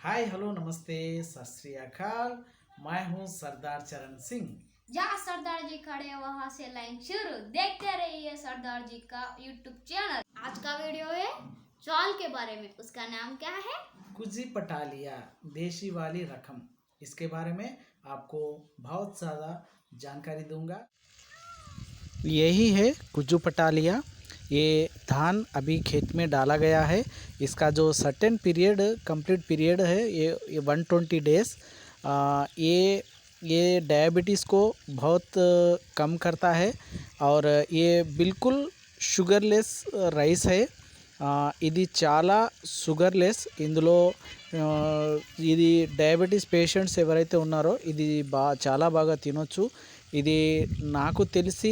Hi hello नमस्ते सत मैं हूँ सरदार चरण सिंह। जहाँ सरदार जी खड़े हैं वहाँ से लाइन शुरू देखते रहिए सरदार जी का यूट्यूब चैनल आज का वीडियो है चौल के बारे में। उसका नाम क्या है? कुजी पटालिया देशी वाली रकम। इसके बारे में आपको बहुत ज़्यादा जानकारी दूँगा। यही है कुजू पटालिया। ये धान अभी खेत में डाला गया है इसका जो सर्टेन पीरियड कंप्लीट पीरियड है ये वन ट्वेंटी डेज ये ये डायबिटीज़ को बहुत अ, कम करता है और ये बिल्कुल షుగర్లెస్ రైస్ है ఆ, ఇది చాలా షుగర్లెస్ ఇందులో ఆ, ఇది డయాబెటీస్ పేషెంట్స్ ఎవరైతే ఉన్నారో ఇది బా చాలా బాగా తినొచ్చు ఇది నాకు తెలిసి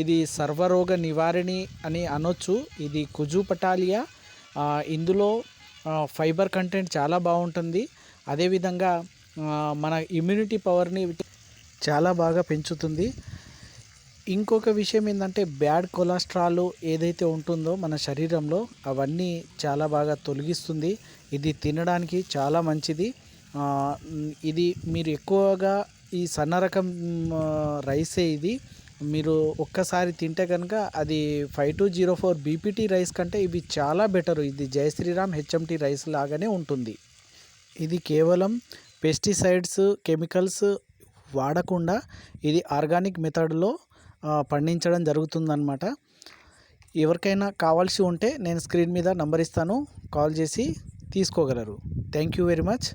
ఇది సర్వరోగ నివారిణి అని అనొచ్చు. ఇది కుజు పటాలియా ఇందులో ఫైబర్ కంటెంట్ చాలా బాగుంటుంది. అదేవిధంగా మన ఇమ్యూనిటీ పవర్ని చాలా బాగా పెంచుతుంది. ఇంకొక విషయం ఏంటంటే బ్యాడ్ కొలెస్ట్రాల్ ఏదైతే ఉంటుందో మన శరీరంలో అవన్నీ చాలా బాగా తొలగిస్తుంది. ఇది తినడానికి చాలా మంచిది. ఇది మీరు ఎక్కువగా ఈ సన్న రకం రైసే ఇది. మీరు ఒక్కసారి తింటే కనుక అది five two zero four BPT rice కంటే ఇవి చాలా బెటర్. ఇది జయశ్రీరామ్ హెచ్ఎంటీ రైస్ లాగానే ఉంటుంది. ఇది కేవలం పెస్టిసైడ్స్ కెమికల్స్ వాడకుండా ఇది ఆర్గానిక్ మెథడ్లో పండించడం జరుగుతుందన్నమాట. ఎవరికైనా కావాల్సి ఉంటే నేను స్క్రీన్ మీద నంబర్ ఇస్తాను. కాల్ చేసి తీసుకోగలరు. Thank you very much.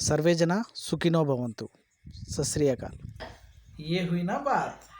సర్వేజన సుఖినో భవంతు. సత్శ్రీయకాల్ ఏ హుయినా బాత్.